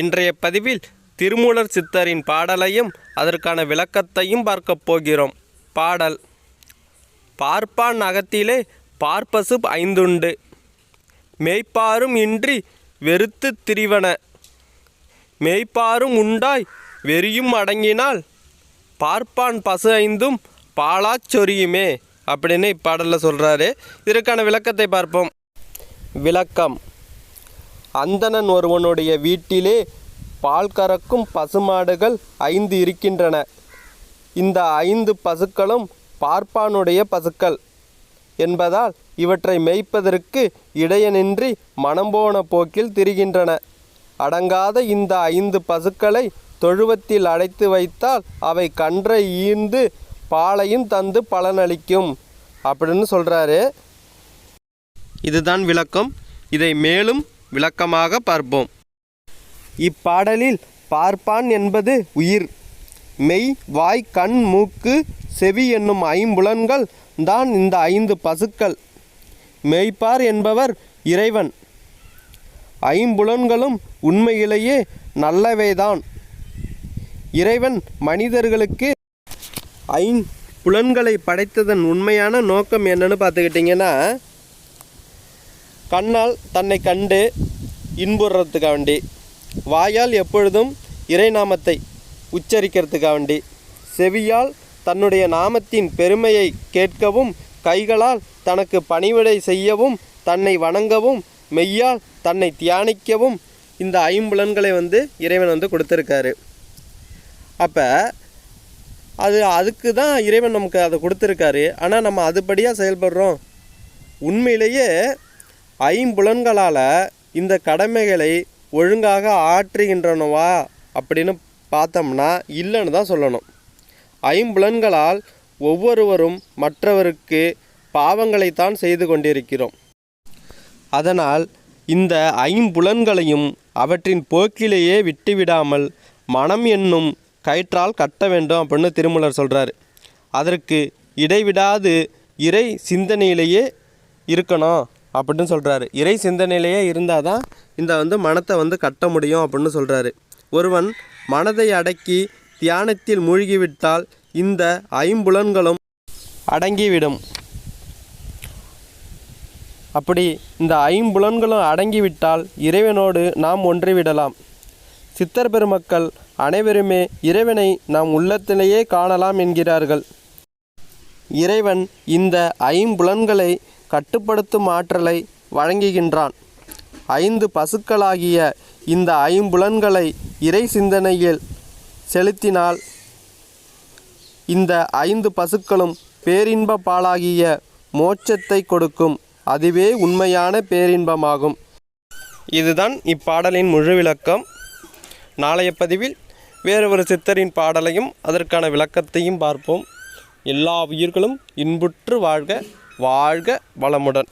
இன்றைய பதிவில் திருமூலர் சித்தரின் பாடலையும் அதற்கான விளக்கத்தையும் பார்க்கப் போகிறோம். பாடல் பார்ப்பான் அகத்திலே பார்ப்பசு ஐந்துண்டு. மெய்ப்பாரும் இன்றி வெறுத்து திரிவன. மெய்ப்பாரும் உண்டாய் வெறியும் அடங்கினால் பார்ப்பான் பசு ஐந்தும் பாலாச் சொரியுமே அப்படின்னு இப்பாடலில் சொல்கிறாரு இதற்கான விளக்கத்தை பார்ப்போம். விளக்கம் அந்தணன் ஒருவனுடைய வீட்டிலே பால் கறக்கும் பசுமாடுகள் ஐந்து இருக்கின்றன. இந்த ஐந்து பசுக்களும் பார்ப்பானுடைய பசுக்கள் என்பதால் இவற்றை மேய்ப்பதற்கு இடையனின்றி மனம்போன போக்கில் திரிகின்றன. அடங்காத இந்த ஐந்து பசுக்களை தொழுவத்தில் அடைத்து வைத்தால் அவை கன்றை ஈர்ந்து பாலையும் தந்து பலனளிக்கும். அப்படின்னு சொல்கிறாரு இதுதான் விளக்கம். இதை மேலும் விளக்கமாக பார்ப்போம். இப்பாடலில் பார்ப்பான் என்பது உயிர். மெய் வாய் கண் மூக்கு செவி என்னும் ஐம்புலன்கள் தான் இந்த ஐந்து பசுக்கள். மெய்ப்பார் என்பவர் இறைவன். ஐம்புலன்களும் உண்மையிலேயே நல்லவைதான். இறைவன் மனிதர்களுக்கு ஐம்புலன்களை படைத்ததன் உண்மையான நோக்கம் என்னன்னு பார்த்துக்கிட்டிங்கன்னா கண்ணால் தன்னை கண்டு இன்புறத்துக்காக வேண்டி வாயால் எப்பொழுதும் இறைநாமத்தை உச்சரிக்கிறதுக்காக வேண்டி செவியால் தன்னுடைய நாமத்தின் பெருமையை கேட்கவும் கைகளால் தனக்கு பணிவிடை செய்யவும் தன்னை வணங்கவும் மெய்யால் தன்னை தியானிக்கவும் இந்த ஐம்புலன்களை வந்து இறைவன் வந்து கொடுத்துருக்காரு. அப்போ அது அதுக்கு தான் இறைவன் நமக்கு அதை கொடுத்துருக்காரு. ஆனால் நம்ம அதுபடியாக செயல்படுறோம். உண்மையிலேயே ஐம்புலன்களால் இந்த கடமைகளை ஒழுங்காக ஆற்றுகின்றனவா அப்படின்னு பார்த்தோம்னா இல்லைன்னு தான் சொல்லணும். ஐம்புலன்களால் ஒவ்வொருவரும் மற்றவருக்கு பாவங்களைத்தான் செய்து கொண்டிருக்கிறோம். அதனால் இந்த ஐம்புலன்களையும் அவற்றின் போக்கிலேயே விட்டுவிடாமல் மனம் என்னும் கயிற்றால் கட்ட வேண்டும் அப்படின்னு திருமூலர் சொல்கிறாரு அதற்கு இடைவிடாது இறை சிந்தனையிலேயே இருக்கணும். அப்படின்னு சொல்கிறாரு இறை சிந்தனையிலேயே இருந்தால் தான் இந்த வந்து மனத்தை வந்து கட்ட முடியும் அப்படின்னு சொல்கிறாரு ஒருவன் மனதை அடக்கி தியானத்தில் மூழ்கிவிட்டால் இந்த ஐம்புலன்களும் அடங்கிவிடும். அப்படி இந்த ஐம்புலன்களும் அடங்கிவிட்டால் இறைவனோடு நாம் ஒன்றிவிடலாம். சித்தர் பெருமக்கள் அனைவருமே இறைவனை நாம் உள்ளத்திலேயே காணலாம் என்கிறார்கள். இறைவன் இந்த ஐம்புலன்களை கட்டுப்படுத்தும் ஆற்றலை வழங்குகின்றான். ஐந்து பசுக்களாகிய இந்த ஐம்புலன்களை இறை சிந்தனையில் செலுத்தினால் இந்த ஐந்து பசுக்களும் பேரின்ப பாலாகிய மோட்சத்தை கொடுக்கும். அதுவே உண்மையான பேரின்பமாகும். இதுதான் இப்பாடலின் முழு விளக்கம். நாளைய பதிவில் வேறு ஒரு சித்தரின் பாடலையும் அதற்கான விளக்கத்தையும் பார்ப்போம். எல்லா உயிர்களும் இன்புற்று வாழ்க வாழ்க வளமுடன்.